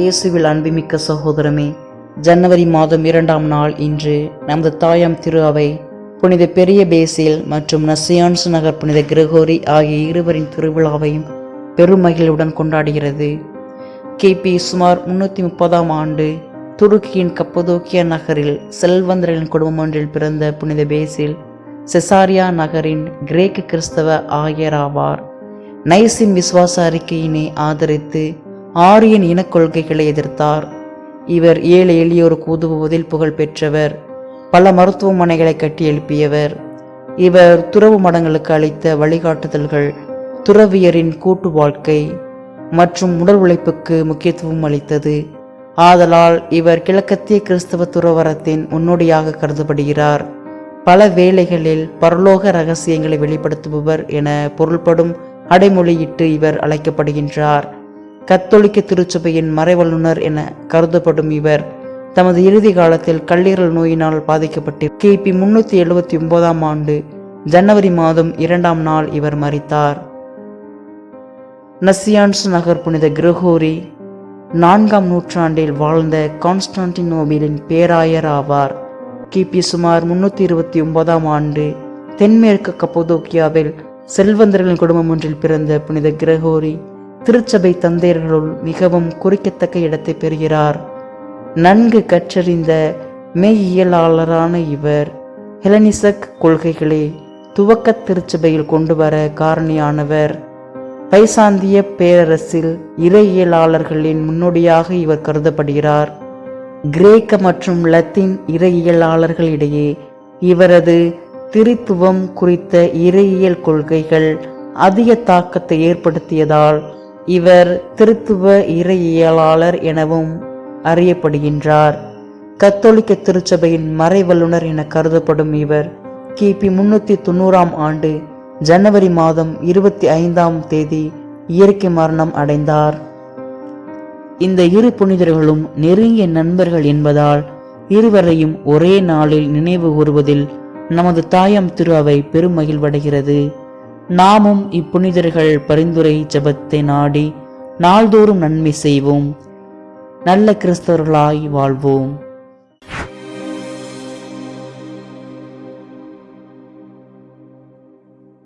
இயேசுவில் அன்புமிக்க சகோதரமே ஜனவரி மாதம் இரண்டாம் நாள் இன்று நமது தாயாம் திரு அவை புனித பெரிய பேசில் மற்றும் நசியான்ஸ் நகர் புனித கிரகோரி ஆகிய இருவரின் திருவிழாவையும் பெருமகிழ்வுடன் கொண்டாடுகிறது. கிபி சுமார் முன்னூற்றி முப்பதாம் ஆண்டு துருக்கியின் கப்பதோக்கிய நகரில் செல்வந்தரின் குடும்பம் ஒன்றில் பிறந்த புனித பேசில் செசாரியா நகரின் கிரேக்க கிறிஸ்தவ ஆயராவார். நைசின் விசுவாச அறிக்கையினை ஆதரித்து ஆரியன் இனக் கொள்கைகளை எதிர்த்தார். இவர் ஏழை எளியோருக்கு உதவுவதில் புகழ் பெற்றவர். பல மருத்துவமனைகளை கட்டி எழுப்பியவர். இவர் துறவு மடங்களுக்கு அளித்த வழிகாட்டுதல்கள் துறவியரின் கூட்டு வாழ்க்கை மற்றும் உடல் உழைப்புக்கு முக்கியத்துவம் அளித்தது. ஆதலால் இவர் கிழக்கத்திய கிறிஸ்தவ துறவரத்தின் முன்னோடியாக கருதப்படுகிறார். பல வேளைகளில் பரலோக ரகசியங்களை வெளிப்படுத்துபவர் என பொருள்படும் அடைமொழியிட்டு இவர் அழைக்கப்படுகின்றார். கத்தோலிக்க திருச்சபையின் மறைவல்லுனர் என கருதப்படும் இவர். தமது இறுதி காலத்தில் கல்லீரல் நோயினால் பாதிக்கப்பட்டு கிபி முன்னூற்றி எழுபத்தி ஒன்பதாம் ஆண்டு ஜனவரி மாதம் இரண்டாம் நாள் இவர் மறித்தார் நசியான்ஸ் நகர் புனித கிரகோரி நான்காம் நூற்றாண்டில் வாழ்ந்த கான்ஸ்டான்டினோபிலின் பேராயர் ஆவார். கிபி சுமார் முன்னூற்றி இருபத்தி ஒன்பதாம் ஆண்டு தென்மேற்கு கப்போதோக்கியாவில் செல்வந்தர்களின் குடும்பம் ஒன்றில் பிறந்த புனித கிரகோரி திருச்சபை தந்தையர்களுள் மிகவும் குறிக்கத்தக்க இடத்தை பெறுகிறார். நன்கு கற்றறிந்த மெய்யியலாளரான இவர் ஹெலனிசக் கொள்கைகளை துவக்க திருச்சபையில் கொண்டு வர காரணியானவர். பைசாந்திய பேரரசில் இறையியலாளர்களின் முன்னோடியாக இவர் கருதப்படுகிறார். கிரேக்க மற்றும் லத்தீன் இறையியலாளர்களிடையே இவரது திரித்துவம் குறித்த இறையியல் கொள்கைகள் அதிக தாக்கத்தை ஏற்படுத்தியதால் இவர் திருத்துவ இறையியலாளர் எனவும் அறியப்படுகின்றார். கத்தோலிக்க திருச்சபையின் மறைவல்லுனர் என கருதப்படும் இவர் கிபி முன்னூற்றி தொண்ணூறாம் ஆண்டு ஜனவரி மாதம் இருபத்தி ஐந்தாம் தேதி இயற்கை மரணம் அடைந்தார். இந்த இரு புனிதர்களும் நெருங்கிய நண்பர்கள் என்பதால் இருவரையும் ஒரே நாளில் நினைவு கூறுவதில் நமது தாயம் திரு அவை பெருமகிழ்வடைகிறது. நாமும் இப்புனிதர்கள் பரிந்துரை ஜெபத்தை நாடி நாள்தோறும் நன்மை செய்வோம். நல்ல கிறிஸ்தவர்களாய் வாழ்வோம்.